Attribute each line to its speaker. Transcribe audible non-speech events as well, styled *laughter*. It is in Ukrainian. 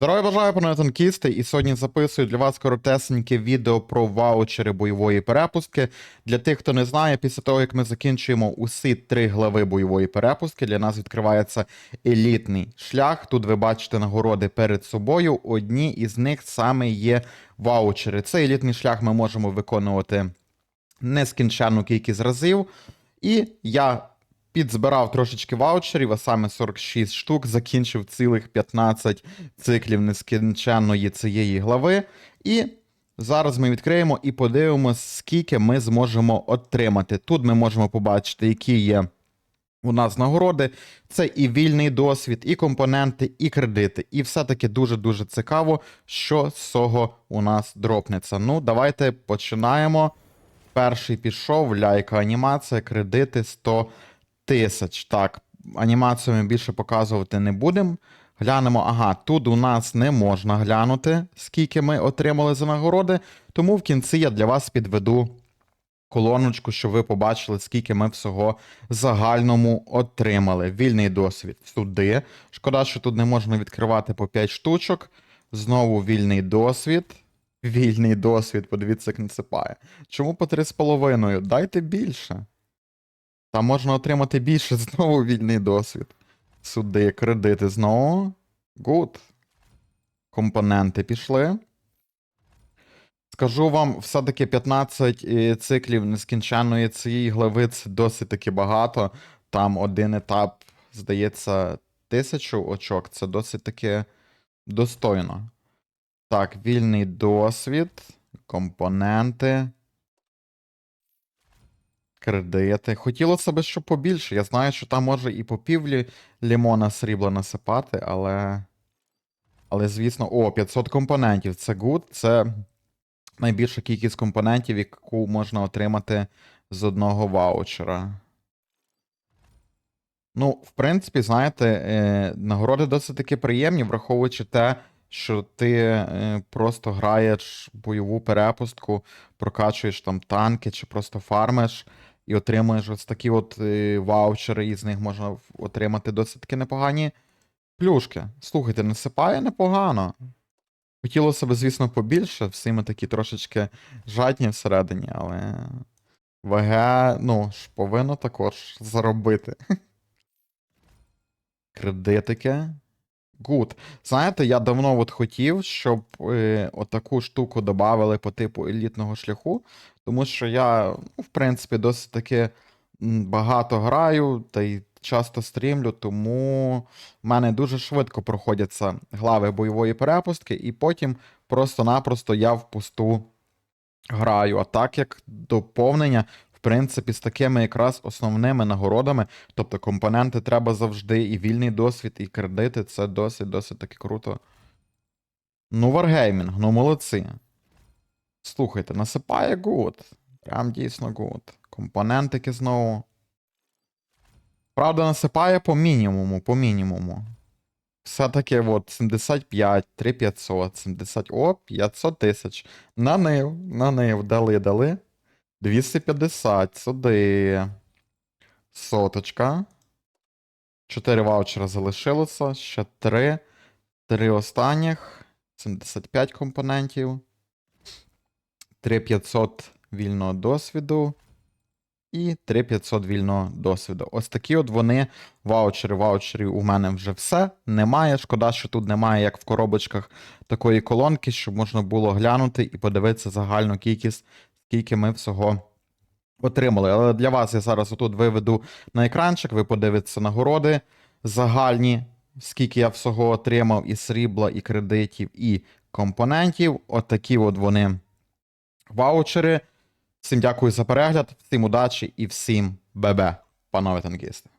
Speaker 1: Здорово бажаю, пане танкісти, і сьогодні записую для вас коротесеньке відео про ваучери бойової перепустки. Для тих, хто не знає, після того, як ми закінчуємо усі три глави бойової перепустки, для нас відкривається елітний шлях. Тут ви бачите нагороди перед собою. Одні із них саме є ваучери. Цей елітний шлях ми можемо виконувати нескінченну кількість разів. І я підзбирав трошечки ваучерів, а саме 46 штук, закінчив цілих 15 циклів нескінченної цієї глави. І зараз ми відкриємо і подивимося, скільки ми зможемо отримати. Тут ми можемо побачити, які є. У нас нагороди це і вільний досвід, і компоненти, і кредити. І все-таки дуже-дуже цікаво, що з цього у нас дропнеться. Ну, давайте починаємо. Перший пішов, ляйка анімація, кредити 100 тисяч. Так, анімацію ми більше показувати не будемо. Глянемо, ага, тут у нас не можна глянути, скільки ми отримали за нагороди. Тому в кінці я для вас підведу колоночку, щоб ви побачили, скільки ми всього загальному отримали. Вільний досвід сюди. Шкода, що тут не можна відкривати по 5 штучок. Знову вільний досвід. Вільний досвід, подивіться, як насипає. Чому по 3,5? Дайте більше. Там можна отримати більше, *laughs* знову вільний досвід. Сюди, кредити знову. Гуд. Компоненти пішли. Скажу вам, все-таки 15 е, циклів нескінченної цієї глави це досить таки багато. Там один етап, здається, тисячу очок. Це досить таки достойно. Так, вільний досвід, компоненти. Кредити. Хотілося б, щоб побільше. Я знаю, що там може і по півлі лімона срібла насипати, але. Але, звісно, о, 500 компонентів. Це good. Це найбільша кількість компонентів, яку можна отримати з одного ваучера. Ну, в принципі, знаєте, е, нагороди досить таки приємні, враховуючи те, що ти е, просто граєш бойову перепустку, прокачуєш там танки чи просто фармиш і отримуєш ось такі от е, ваучери, і з них можна отримати досить таки непогані плюшки. Слухайте, насипає непогано. Хотілося б, звісно, побільше, всі ми такі трошечки жадні всередині, але ВГ, ну, ж повинно також заробити. *laughs* Кредитики. Гуд. Знаєте, я давно от хотів, щоб е, отаку штуку додавали по типу елітного шляху, тому що я, ну, в принципі, досить таки багато граю та й часто стрімлю, тому в мене дуже швидко проходяться глави бойової перепустки, і потім просто-напросто я впусту граю. А так як доповнення, в принципі, з такими якраз основними нагородами, тобто компоненти треба завжди, і вільний досвід, і кредити, це досить досить таки круто. Ну, Wargaming, ну молодці. Слухайте, насипає гуд. Прям дійсно гуд. Компонентики знову. Правда, насипає по мінімуму, по мінімуму. Все-таки от 75, 3500, 70, о, 500 тисяч. На нив, на нив, дали, дали. 250, сюди. Соточка. 4 ваучера залишилося. Ще 3. 3 останніх. 75 компонентів. 3500 вільного досвіду. І 3500 вільного досвіду. Ось такі от вони ваучери. Ваучерів у мене вже все. Немає. Шкода, що тут немає, як в коробочках, такої колонки, щоб можна було глянути і подивитися загальну кількість, скільки ми всього отримали. Але для вас я зараз отут виведу на екранчик, ви подивитеся нагороди загальні, скільки я всього отримав і срібла, і кредитів, і компонентів. Отакі от вони ваучери. Всім дякую за перегляд, всім удачі і всім бебе, панове танкісти.